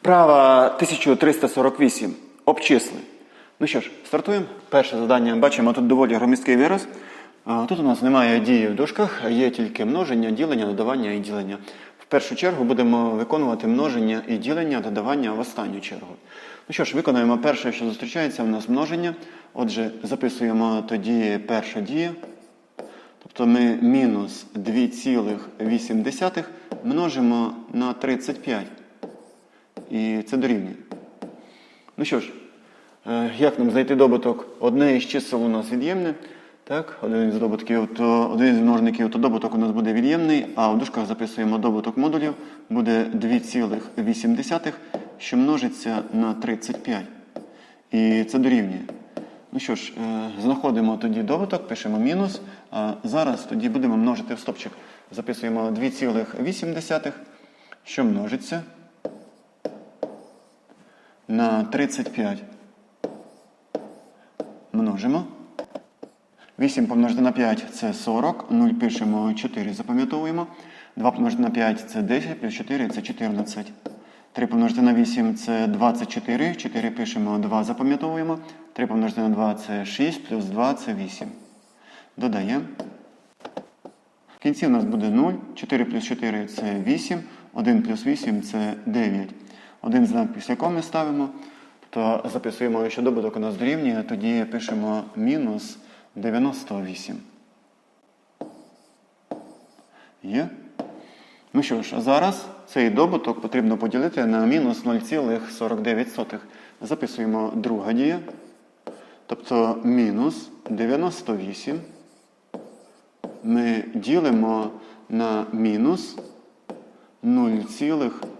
Вправа 1348. Обчисли. Ну що ж, стартуємо. Перше завдання бачимо тут доволі громісткий вираз. Тут у нас немає дії в дужках, є тільки множення, ділення, додавання і ділення. В першу чергу будемо виконувати множення і ділення, додавання в останню чергу. Ну що ж, виконуємо перше, що зустрічається, у нас множення. Отже, записуємо тоді перша дія. Тобто ми мінус 2,8 множимо на 35. І це дорівнює. Ну що ж, е, як нам знайти добуток? Одне із чисел у нас від'ємне. Так, один із добутків, то один із множників, то добуток у нас буде від'ємний, а в дужках записуємо добуток модулів, буде 2,8, що множиться на 35. І це дорівнює. Ну що ж, е, знаходимо тоді добуток, пишемо мінус. А зараз тоді будемо множити в стопчик. Записуємо 2,8, що множиться на 35. Множимо. 8 помножити на 5 це 40. 0 пишемо 4, запам'ятовуємо. 2 помножити на 5 це 10, плюс 4 це 14. 3 помножити на 8 це 24. 4 пишемо 2, запам'ятовуємо. 3 помножити на 2 це 6, плюс 2 це 8. Додаємо. В кінці у нас буде 0. 4 плюс 4 це 8. 1 плюс 8 це 9. Один знак після коми ставимо. То записуємо, що добуток у нас дорівнює, тоді пишемо мінус 98. Є? Ну що ж, зараз цей добуток потрібно поділити на мінус 0,49. Записуємо друга дія. Тобто мінус 98 ми ділимо на мінус 0,49.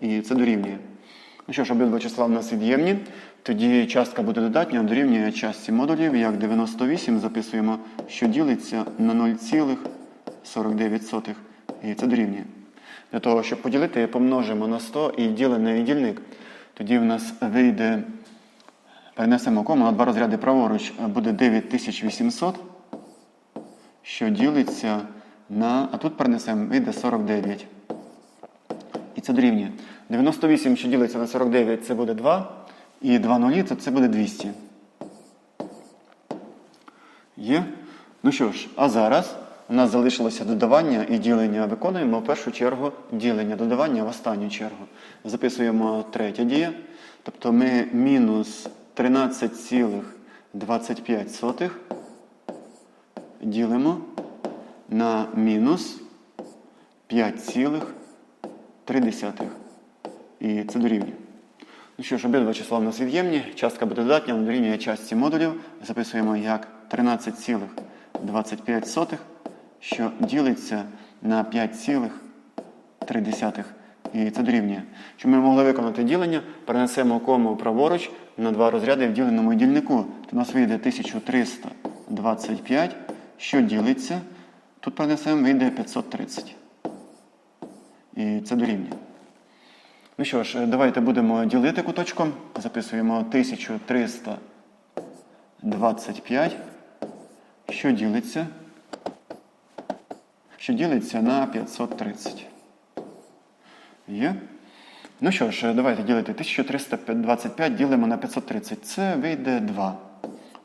І це дорівнює. Ну що ж, обидва числа в нас від'ємні. Тоді частка буде додатня, дорівнює частці модулів, як 98 записуємо, що ділиться на 0,49. І це дорівнює. Для того, щоб поділити, помножимо на 100 і ділений дільник. Тоді в нас вийде, перенесемо кому на два розряди праворуч, буде 9800, що ділиться на, а тут перенесемо, вийде 49. І це дорівнює. 98, що ділиться на 49, це буде 2. І 2 нулі, то це буде 200. Є? Ну що ж, а зараз у нас залишилося додавання і ділення. Виконуємо в першу чергу ділення, додавання в останню чергу. Записуємо третя дія. Тобто ми мінус 13,25 ділимо на мінус 5,3. І це дорівнює. Ну що ж, обидва числа в нас від'ємні. Частка буде додатня, вона дорівнює частці модулів. Записуємо як 13,25, що ділиться на 5,3. І це дорівнює. Щоб ми могли виконати ділення, перенесемо кому праворуч на два розряди в діленому дільнику. У нас вийде 1325, що ділиться. Тут перенесемо, вийде 530. І це дорівнює. Ну що ж, давайте будемо ділити куточком. Записуємо 1325, що ділиться, що ділиться на 530. Є? Ну що ж, давайте ділити 1325 ділимо на 530. Це вийде 2.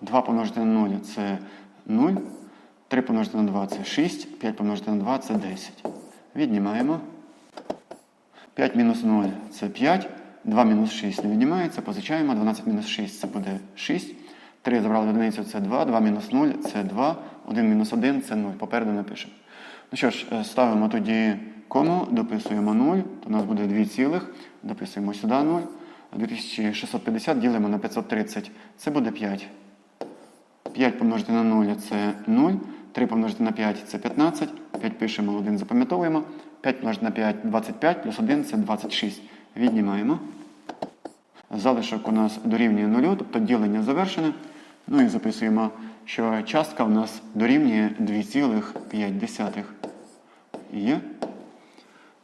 2 помножити на 0 це 0. 3 помножити на 2 це 6. 5 помножити на 2 це 10. Віднімаємо. 5 мінус 0 це 5. 2 мінус 6 не віднімається, позичаємо. 12 мінус 6 це буде 6. 3 забрали одиницю це 2. 2 мінус 0 це 2. 1 мінус 1 це 0. Попереду напишемо. Ну що ж, ставимо тоді кому, дописуємо 0. То у нас буде 2 цілих. Дописуємо сюди 0. 2650 ділимо на 530. Це буде 5. 5 помножити на 0 це 0. 3 помножити на 5 це 15. 5 пишемо, 1 запам'ятовуємо. 5 помножити на 5 25, плюс 1 це 26. Віднімаємо. Залишок у нас дорівнює 0, тобто ділення завершене. Ну і записуємо, що частка у нас дорівнює 2,5. Є.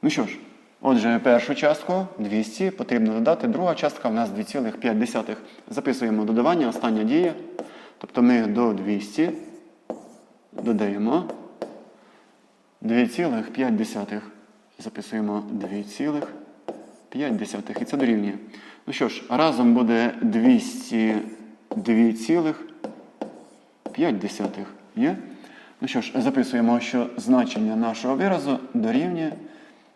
Ну що ж, отже, першу частку 200 потрібно додати. Друга частка у нас 2,5. Записуємо додавання, остання дія. Тобто ми до 200 додаємо 2,5. Записуємо 2,5. І це дорівнює. Ну що ж, разом буде 202,5. Є? Ну що ж, записуємо, що значення нашого виразу дорівнює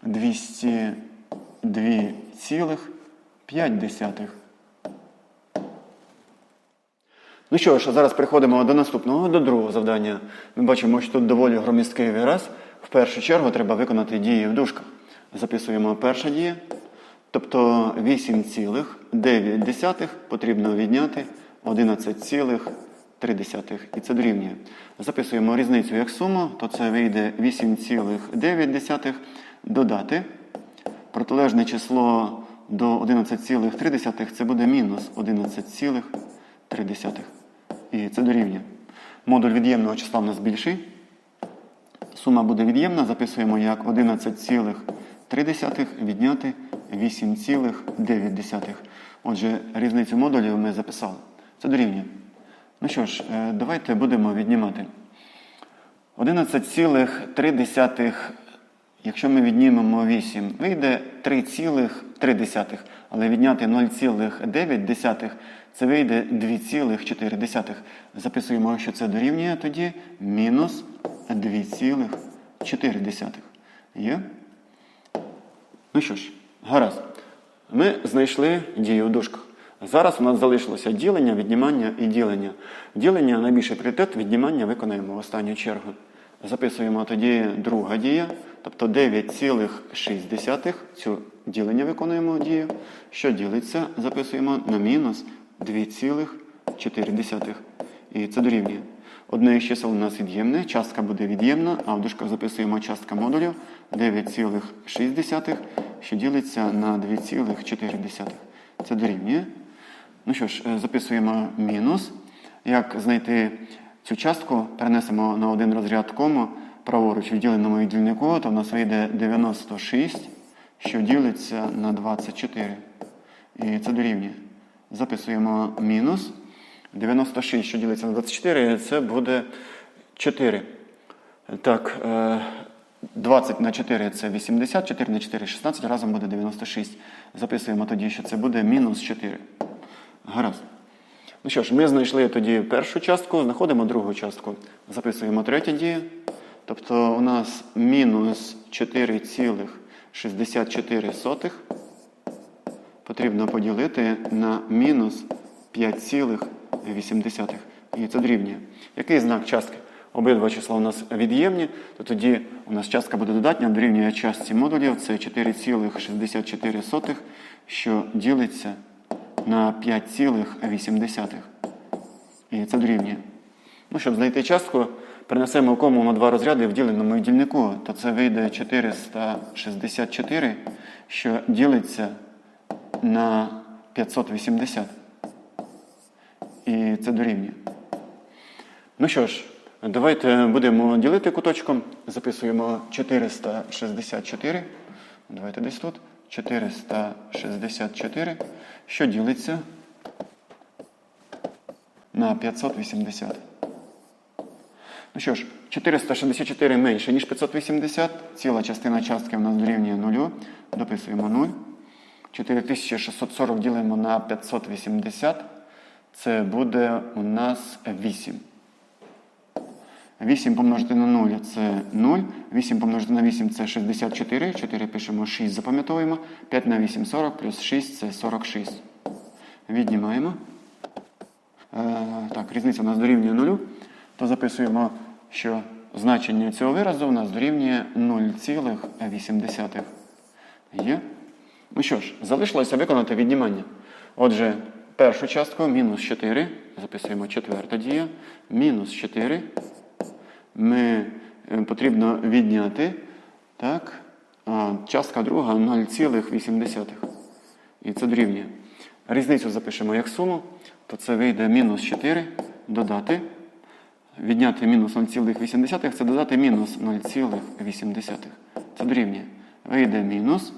202,5. Ну що ж, зараз переходимо до наступного, до другого завдання. Ми бачимо, що тут доволі громісткий вираз. В першу чергу треба виконати дії в дужках. Записуємо перша дія. Тобто 8,9 потрібно відняти 11,3. І це дорівнює. Записуємо різницю як суму, то це вийде 8,9 додати. Протилежне число до 11,3 це буде мінус 11,3. І це дорівнює. Модуль від'ємного числа в нас більший. Сума буде від'ємна, записуємо як 11,3 відняти 8,9. Отже, різницю модулів ми записали. Це дорівнює. Ну що ж, е, давайте будемо віднімати. 11,3, якщо ми віднімемо 8, вийде 3,3. Але відняти 0,9 це вийде 2,4. Записуємо, що це дорівнює тоді мінус 2,4. Є? Ну що ж, гаразд. Ми знайшли дію в дужках. Зараз у нас залишилося ділення, віднімання і ділення. Ділення найбільший пріоритет, віднімання виконаємо в останню чергу. Записуємо тоді друга дія, тобто 9,6. Цю ділення виконуємо дію. Що ділиться, записуємо на мінус 2,4. І це дорівнює. Одне із чисел у нас від'ємне, частка буде від'ємна, а в дужках записуємо частка модулю 9,6, що ділиться на 2,4. Це дорівнює. Ну що ж, е, записуємо мінус. Як знайти цю частку, перенесемо на один розряд кому праворуч в діленому і дільнику, то в нас вийде 96, що ділиться на 24. І це дорівнює. Записуємо мінус. 96, що ділиться на 24, це буде 4. Так, е, 20 на 4 це 80, 4 на 4 16, разом буде 96. Записуємо тоді, що це буде мінус 4. Гаразд. Ну що ж, ми знайшли тоді першу частку, знаходимо другу частку. Записуємо третю дію. Тобто у нас мінус 4,64 потрібно поділити на мінус 5,8. І це дорівнює. Який знак частки? Обидва числа у нас від'ємні, то тоді у нас частка буде додатня, дорівнює частці модулів. Це 4,64, що ділиться на 5,8. І це дорівнює. Ну, щоб знайти частку, перенесемо кому на два розряди в діленому дільнику, то це вийде 464, що ділиться на 580. І це дорівнює. Ну що ж, давайте будемо ділити куточком. Записуємо 464. Давайте десь тут. 464, що ділиться на 580. Ну що ж, 464 менше, ніж 580. Ціла частина частки в нас дорівнює 0. Дописуємо 0. 4640 ділимо на 580. Це буде у нас 8. 8 помножити на 0 це 0. 8 помножити на 8 це 64. 4 пишемо 6, запам'ятовуємо. 5 на 8 40, плюс 6 це 46. Віднімаємо. Е, так, різниця у нас дорівнює 0. То записуємо, що значення цього виразу у нас дорівнює 0,8. Є? Ну що ж, залишилося виконати віднімання. Отже, першу частку мінус 4. Записуємо четверта дія. Мінус 4. Ми е, потрібно відняти. Так, а частка друга 0,8. І це дорівнює. Різницю запишемо як суму, то це вийде мінус 4 додати. Відняти мінус 0,8 це додати мінус 0,8. Це дорівнює. Вийде мінус.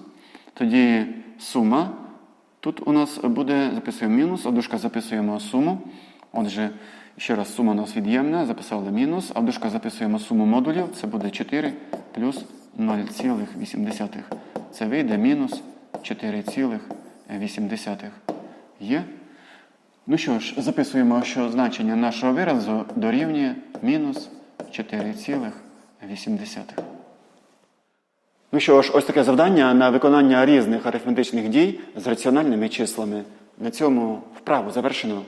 Тоді сума. Тут у нас буде, записуємо мінус, а в записуємо суму. Отже, ще раз сума у нас від'ємна, записали мінус, а в записуємо суму модулів. Це буде 4 плюс 0,8. Це вийде мінус 4,8. Є? Ну що ж, записуємо, що значення нашого виразу дорівнює мінус 4,8. Ну що ж, ось таке завдання на виконання різних арифметичних дій з раціональними числами. На цьому вправу завершено.